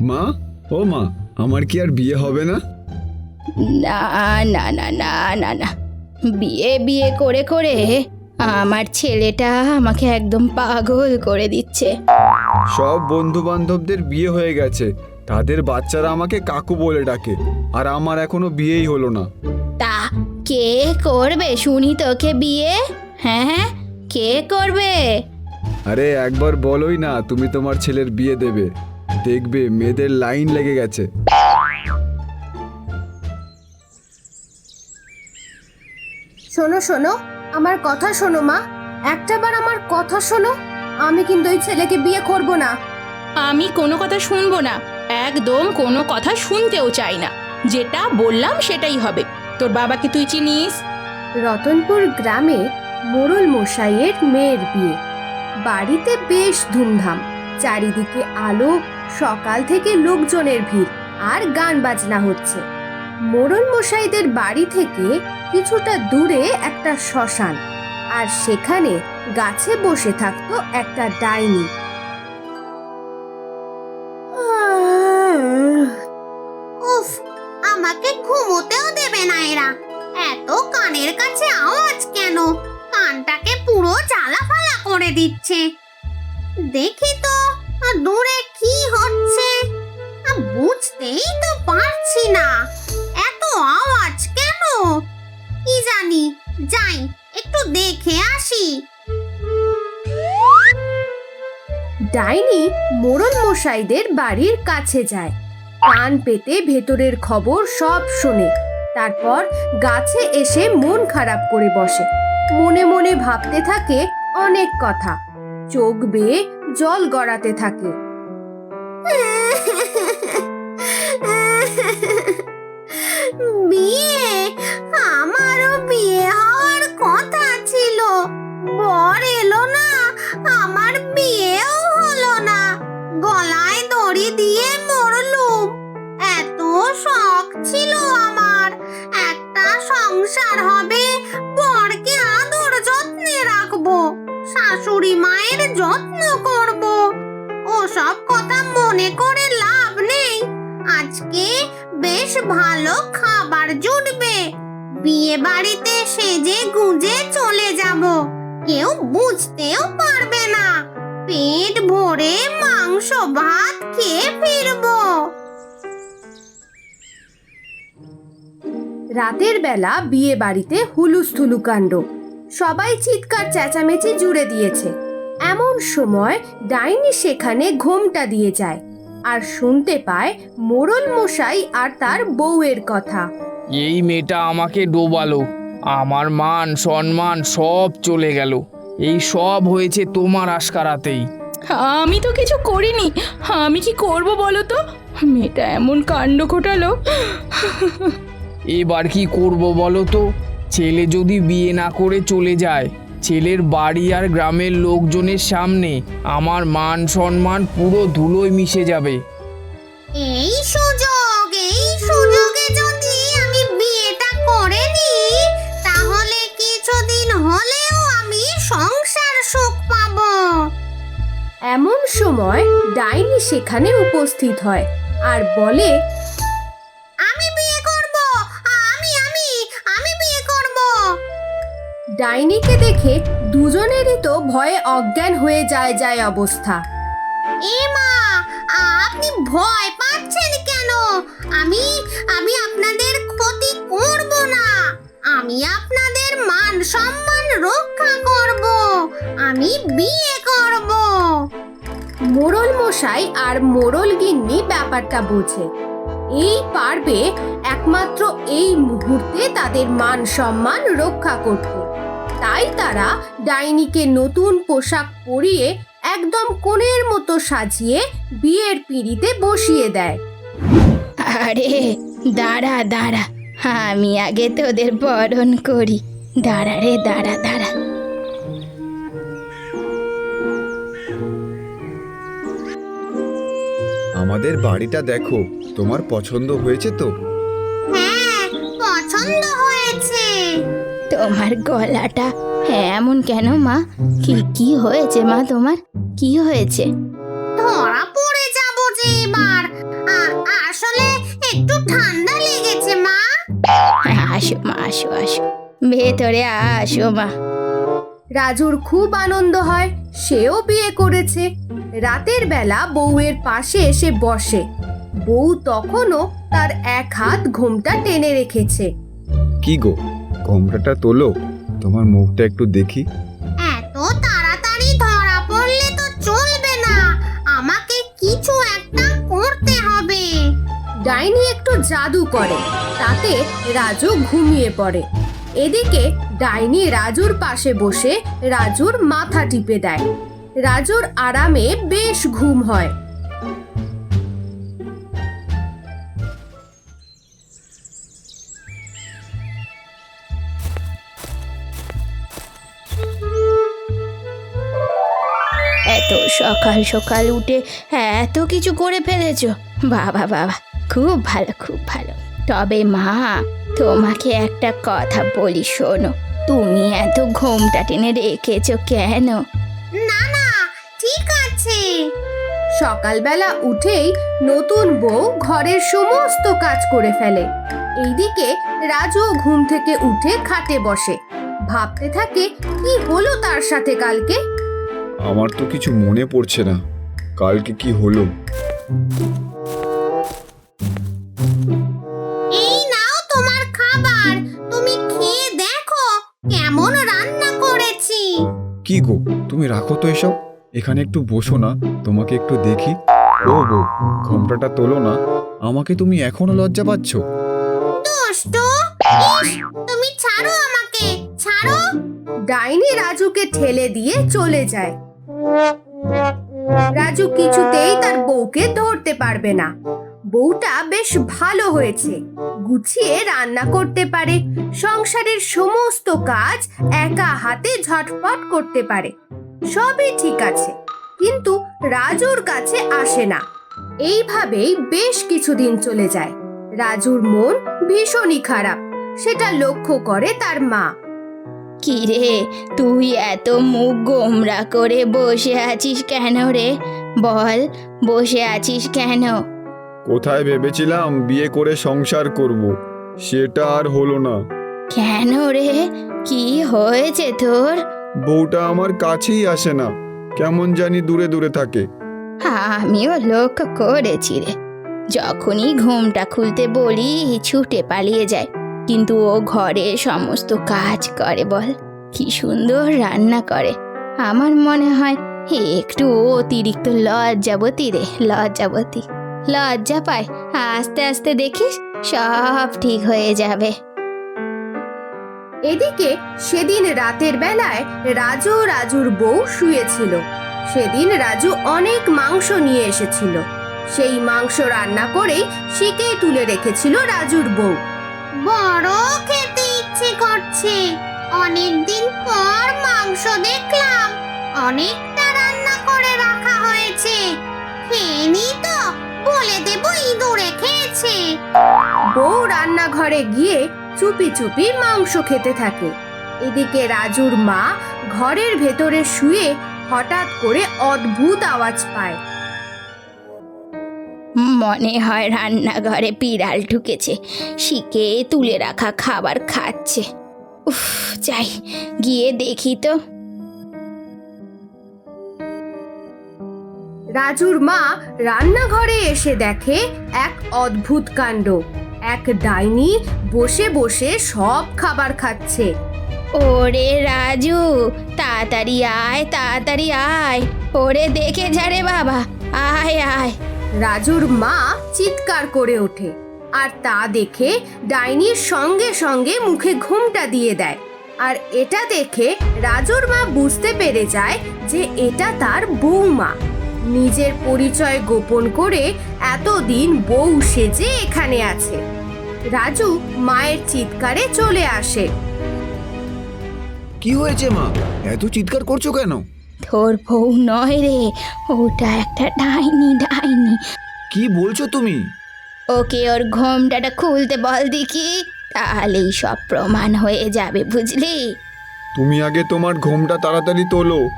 মা? ও মা আমার কি আর বিয়ে হবে না? না না না না না না। বিয়ে বিয়ে করে করে আমার ছেলেটা আমাকে একদম পাগল করে দিচ্ছে। সব বন্ধু বান্ধবদের বিয়ে হয়ে গেছে। তাদের বাচ্চারা আমাকে কাকু বলে ডাকে আর আমার এখনও বিয়েই হলো না। তা কে করবে শুনি তোকে বিয়ে? হ্যাঁ হ্যাঁ কে করবে? আরে একবার বলোই না তুমি তোমার ছেলের বিয়ে দেবে। দেখবে মেয়েদের লাইন লেগে গেছে। শোনো শোনো আমার কথা শোনো মা। একটাবার আমার কথা শোনো আমি কিন্তু ওই ছেলেকে বিয়ে করব না। আমি কোনো কথা শুনব না একদম কোনো কথা শুনতেও চাই না। যেটা বললাম সেটাই হবে। তোর বাবাকে তুই চিনিস? রতনপুর গ্রামে মোড়ল মশাইয়ের মেয়ের বিয়ে। বাড়িতে বেশ ধুমধাম চারিদিকে আলো সকাল থেকে লোকজনের ভিড় আর গান বাজনা হচ্ছে। মোড়ল মশাইদের বাড়ি থেকে কিছুটা দূরে একটা শ্মশান আর সেখানে গাছে বসে থাকতো একটা ডাইনি। উফ, আমাকে ঘুমোতেও দেবে না এরা। এত কানের কাছে আওয়াজ কেন? কানটাকে পুরো জ্বালা ফালা করে দিচ্ছে। দেখি তো। দূরে কি হচ্ছে? বুঝতেই তো পারছি না। এত আওয়াজ কেন? কি জানি, যাই, একটু দেখে আসি। ডাইনি মোড়ল মশাইদের বাড়ির কাছে যায়। কান পেতে ভেতরের খবর সব শোনে। তারপর গাছে এসে মন খারাপ করে বসে। মনে মনে ভাবতে থাকে অনেক কথা। চোখ বেয়ে জল গড়াতে থাকে। সেজে গুজে চলে যাব। কেউ বুঝতেও পারবে না। পেট ভরে মাংস ভাত খেয়ে ফিরবো। রাতের বেলা বিয়ে বাড়িতে হুলুস্থুলু কাণ্ড। সবাই চিৎকার চেঁচামেচি জুড়ে দিয়েছে। এমন সময় ডাইনি সেখানে ঘোমটা দিয়ে যায় আর শুনতে পায় মোড়ল মশাই আর তার বউয়ের কথা। এই মেয়েটা আমাকে ডোবালো। আমার মান সম্মান সব চলে গেল। এই সব হয়েছে তোমার আশকারাতেই। আমি তো কিছু করিনি। আমি কি করব বলো তো? মেয়েটা এমন কাণ্ড ঘটালো। এবার কি করব বলো তো? ছেলে যদি বিয়ে না করে চলে যায় ছেলের বাড়ি আর গ্রামের লোকজনের সামনে আমার মান সম্মান পুরো ধুলোয় মিশে যাবে। এই সুযোগ এমন সময় ডাইনি সেখানে উপস্থিত হয় আর বলে আমি বিয়ে করব আমি আমি আমি বিয়ে করব। ডাইনিকে দেখে দুজনেরই তো ভয়ে অজ্ঞান হয়ে যায় যায় অবস্থা। এ মা আপনি ভয় পাচ্ছেন কেন? আমি আমি আপনাদের ক্ষতি করব না। আমি আপনাদের মান সম্মান রক্ষা করব। আমি বিয়ে করব। মোড়ল মশাই আর মোড়ল গিন্নি ব্যাপারটা বোঝে। এই পারবে একমাত্র এই মুহূর্তে তাদের মান সম্মান রক্ষা করতে। তাই তারা ডাইনিকে নতুন পোশাক পরিয়ে একদম কোণের মতো সাজিয়ে বিয়ের পিঁড়িতে বসিয়ে দেয়। আরে, দাঁড়া দাঁড়া। আমি আগে তোদের বরণ করি। দাঁড়া রে দাঁড়া দাঁড়া। আমাদের বাড়িটা দেখো তোমার পছন্দ হয়েছে তো? হ্যাঁ পছন্দ হয়েছে। তোমার গলাটা এমন কেন মা? কি কি হয়েছে মা তোমার? কি হয়েছে? ধরা পড়ে ভেতরে আসো মা। রাজুর খুব আনন্দ হয় সেও বিয়ে করেছে। রাতের বেলা বউয়ের পাশে এসে বসে। বউ তখনও তার এক হাত ঘোমটা টেনে রেখেছে। কি গো ঘোমটাটা তোলো তোমার মুখটা একটু দেখি। এত তাড়াতাড়ি ধরা পড়লে তো চলবে না। আমাকে কিছু একটা করতে হবে। ডাইনি একটু জাদু করে। তাতে রাজু ঘুমিয়ে পড়ে। এদিকে ডাইনি রাজুর পাশে বসে রাজুর মাথা টিপে দেয়। রাজুর আরামে বেশ ঘুম হয়। এত সকাল সকাল উঠে এত কিছু করে ফেলেছ। বাবা বাবা, খুব ভালো খুব ভালো। তবে মা তোমাকে একটা কথা বলি শোনো। তুমি এত ঘোমটা টেনে রেখেছো কেন? না না ঠিক আছে। সকালবেলা উঠেই নতুন বউ ঘরের সমস্ত কাজ করে ফেলে। এইদিকে রাজু ঘুম থেকে উঠে খাটে বসে। ভাবতে থাকে কি হলো তার সাথে কালকে? আমার তো কিছু মনে পড়ছে না। কালকে কি হলো? রাখো তো এসব। এখানে একটু বসো না, তোমাকে একটু দেখি। ও গো ঘোমটাটা তোলো না। আমাকে তুমি এখনও লজ্জা পাচ্ছ? তুমি ছাড়ো আমাকে, ছাড়ো। ডাইনি রাজুকে ঠেলে দিয়ে চলে যায়। রাজু কিছুতেই তার বউকে ধরতে পারবে না। বউটা বেশ ভালো হয়েছে, গুছিয়ে রান্না করতে পারে, সংসারের সমস্ত কাজ একা হাতে ঝটপট করতে পারে। সবই ঠিক আছে। কিন্তু রাজুর কাছে আসে না। এইভাবেই বেশ কিছুদিন চলে যায়। রাজুর মন ভীষণই খারাপ। সেটা লক্ষ্য করে তার মা। কিরে তুই এত মুখ গোমরা করে বসে আছিস কেন রে? বল বসে আছিস কেন? কোথায় ভেবেছিলাম বিয়ে করে সংসার করব সেটা আর হলো না। কেন রে? কি হয়েছে তোর? বউটা আমার কাছেই আসে না। কেমন জানি দূরে দূরে থাকে। আমিও লক্ষ্য করেছি রে। যখনই ঘুমটা খুলতে বলি, ছুটে পালিয়ে যায়। কিন্তু ও ঘরে সমস্ত কাজ করে বল। কি সুন্দর রান্না করে। আমার মনে হয় একটু অতিরিক্ত লজ্জাবতী রে, লজ্জাবতী। লজ্জা পায়। আস্তে আস্তে দেখিস, সব ঠিক হয়ে যাবে। এদিকে সেদিন রাতের বেলায় রাজু রাজুর বউ শুয়েছিল। সেদিন রাজু অনেক মাংস নিয়ে এসেছিল। সেই মাংস রান্না করেই শিকে তুলে রেখেছিল রাজুর বউ। বড় খেতে ইচ্ছে করছে। অনেকদিন পর মাংস দেখলাম। অনেকটা রান্না করে রাখা হয়েছে। খেয়ে তো বলে দেব ইঁদুরে খেয়েছে। বউ রান্নাঘরে গিয়ে চুপি চুপি মাংস খেতে থাকে। এদিকে রাজুর মা ঘরের ভেতরে শুয়ে হঠাৎ করে অদ্ভুত আওয়াজ পায়। মনে হয় রান্নাঘরে বিড়াল ঢুকেছে। শিকে তুলে রাখা খাবার খাচ্ছে। উফ যাই গিয়ে দেখি তো। রাজুর মা রান্নাঘরে এসে দেখে এক অদ্ভুত কাণ্ড। এক ডাইনি বসে বসে সব খাবার খাচ্ছে। ওরে রাজু তাড়াতাড়ি আয় তাড়াতাড়ি আয়। ওরে দেখে যা রে বাবা আয় আয়। রাজুর মা চিৎকার করে ওঠে আর তা দেখে ডাইনির সঙ্গে সঙ্গে মুখে ঘুমটা দিয়ে দেয়। আর এটা দেখে রাজুর মা বুঝতে পেরে যায় যে এটা তার বৌমা নিজের পরিচয় গোপন করে এতদিন বউ সেজে এখানে আছে। রাজু মায়ের চিৎকারে চলে আসে। কি হয়েছে মা? এত চিৎকার করছ কেন? তোর বউ নয় রে ওটা একটা ডাইনি ডাইনি। কি বলছো তুমি? ওকে ওর ঘোমটাটা খুলতে বল দেখি তাহলেই সব প্রমাণ হয়ে যাবে বুঝলি? তুমি আগে তোমার ঘোমটা তাড়াতাড়ি তোলো।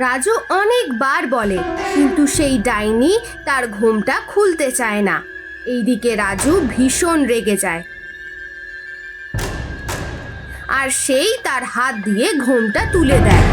রাজু অনেকবার বলে, কিন্তু সেই ডাইনি তার ঘুমটা খুলতে চায় না। এইদিকে রাজু ভীষণ রেগে যায়। আর সেই তার হাত দিয়ে ঘোমটা তুলে দেয়।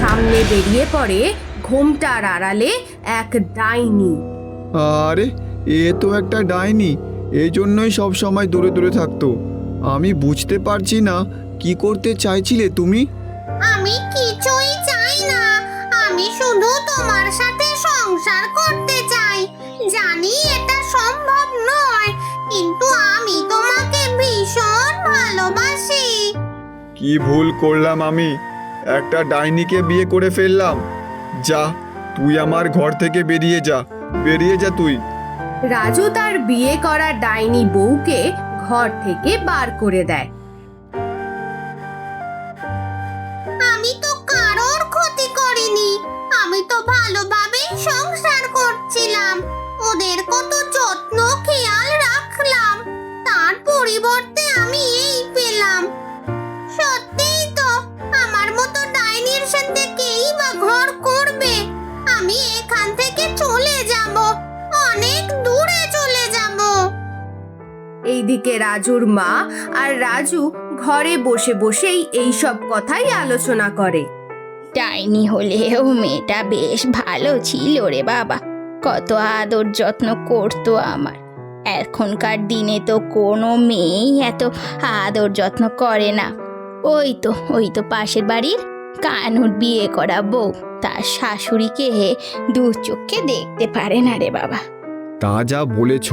সামনে বেরিয়ে পড়ে ঘোমটার আড়ালে এক ডাইনি। আরে, এ তো একটা ডাইনি। এই জন্যই সব সময় দূরে দূরে থাকতো। আমি বুঝতে পারছি না, কি করতে চাইছিলে তুমি? শুধু তোমার সাথে সংসার করতে চাই। জানি এটা সম্ভব নয় কিন্তু আমি তোমাকে ভীষণ ভালোবাসি। কি ভুল করলাম আমি? একটা ডাইনিকে বিয়ে করে ফেললাম। যা তুই আমার ঘর থেকে বেরিয়ে যা বেরিয়ে যা তুই। রাজু তার বিয়ে করা ডাইনি বউকে ঘর থেকে বার করে দেয়। এইদিকে রাজুর মা আর রাজু ঘরে বসে বসেই এই সব কথাই আলোচনা করে। ডাইনি হলেও মেয়েটা বেশ ভালো ছিল রে বাবা। কত আদর যত্ন করতো আমার। এখনকার দিনে তো কোনো মেয়েই এত আদর যত্ন করে না। ওই তো ওই তো পাশের বাড়ির কানুর বিয়ে করা বউ। তার শাশুড়িকে দু চোখে দেখতে পারে না রে বাবা। তা যা বলেছ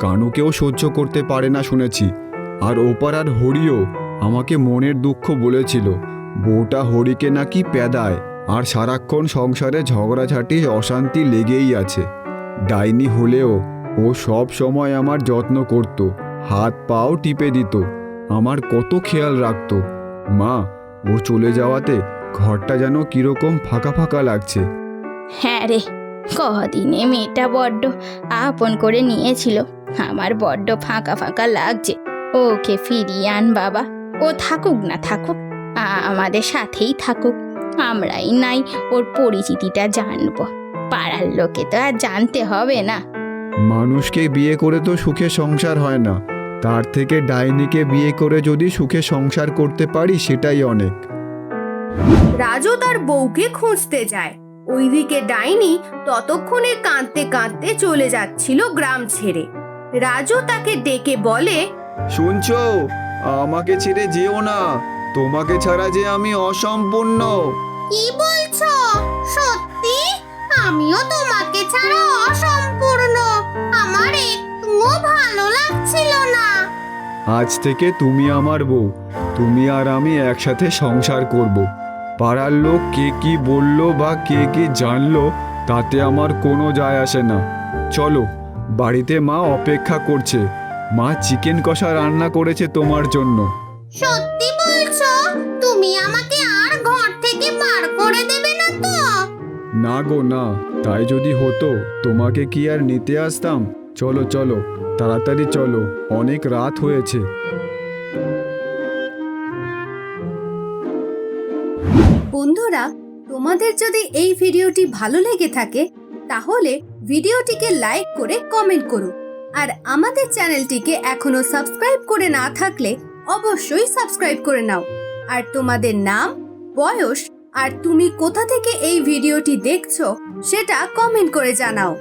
কানুকেও সহ্য করতে পারে না শুনেছি। আর ওপারার হরিও আমাকে মনের দুঃখ বলেছিল। বউটা হরিকে নাকি পেদায় আর সারাক্ষণ সংসারে ঝগড়াঝাটি, অশান্তি লেগেই আছে। ডাইনি হলেও ও সব সময় আমার যত্ন করত, হাত পাও টিপে দিত, আমার কত খেয়াল রাখতো। মা, ও চলে যাওয়াতে ঘরটা যেন কীরকম ফাঁকা ফাঁকা লাগছে। হ্যাঁ রে, কদিনে মেয়েটা বড্ড আপন করে নিয়েছিল। আমার বড্ড ফাঁকা ফাঁকা লাগছে। ওকে ফিরিয়ে আন বাবা। ও থাকুক না থাকুক আমাদের সাথেই থাকুক। আমরাই নাই ওর পরিচিতিটা জানব। পাড়ার লোকে তো আর জানতে হবে না। মানুষকে বিয়ে করে তো সুখে সংসার হয় না। তার থেকে ডাইনিকে বিয়ে করে যদি সুখে সংসার করতে পারি সেটাই অনেক। রাজু তার বউকে খুঁজতে যায়। ওইদিকে ডাইনি ততক্ষণে কাঁদতে কাঁদতে চলে যাচ্ছিল গ্রাম ছেড়ে। রাজু তাকে ডেকে বলে শুনছো? আমাকে ছেড়ে যেও না। তোমাকে ছাড়া যে আমি অসম্পূর্ণ। কি বলছো? সত্যি? আমিও তোমাকে ছাড়া অসম্পূর্ণ। আমার একটুও ভালো লাগছিল না। আজ থেকে তুমি আমার বউ। তুমি আর আমি একসাথে সংসার করব। পাড়ার লোক কে কি বলল বা কে কি জানলো তাতে আমার কোনো যায় আসে না। চলো বাড়িতে মা অপেক্ষা করছে। মা চিকেন কষা রান্না করেছে তোমার জন্য। সত্যি বলছো? তুমি আমাকে আর ঘর থেকে বার করে দেবে না তো? না গো না। তাই যদি হতো তোমাকে কি আর নিতে আসতাম? চলো চলো। তাড়াতাড়ি চলো। অনেক রাত হয়েছে। বন্ধুরা তোমাদের যদি এই ভিডিওটি ভালো লেগে থাকে তাহলে ভিডিওটিকে লাইক করে কমেন্ট করো আর আমাদের চ্যানেলটিকে এখনও সাবস্ক্রাইব করে না থাকলে অবশ্যই সাবস্ক্রাইব করে নাও। আর তোমাদের নাম, বয়স আর তুমি কোথা থেকে এই ভিডিওটি দেখছ সেটা কমেন্ট করে জানাও।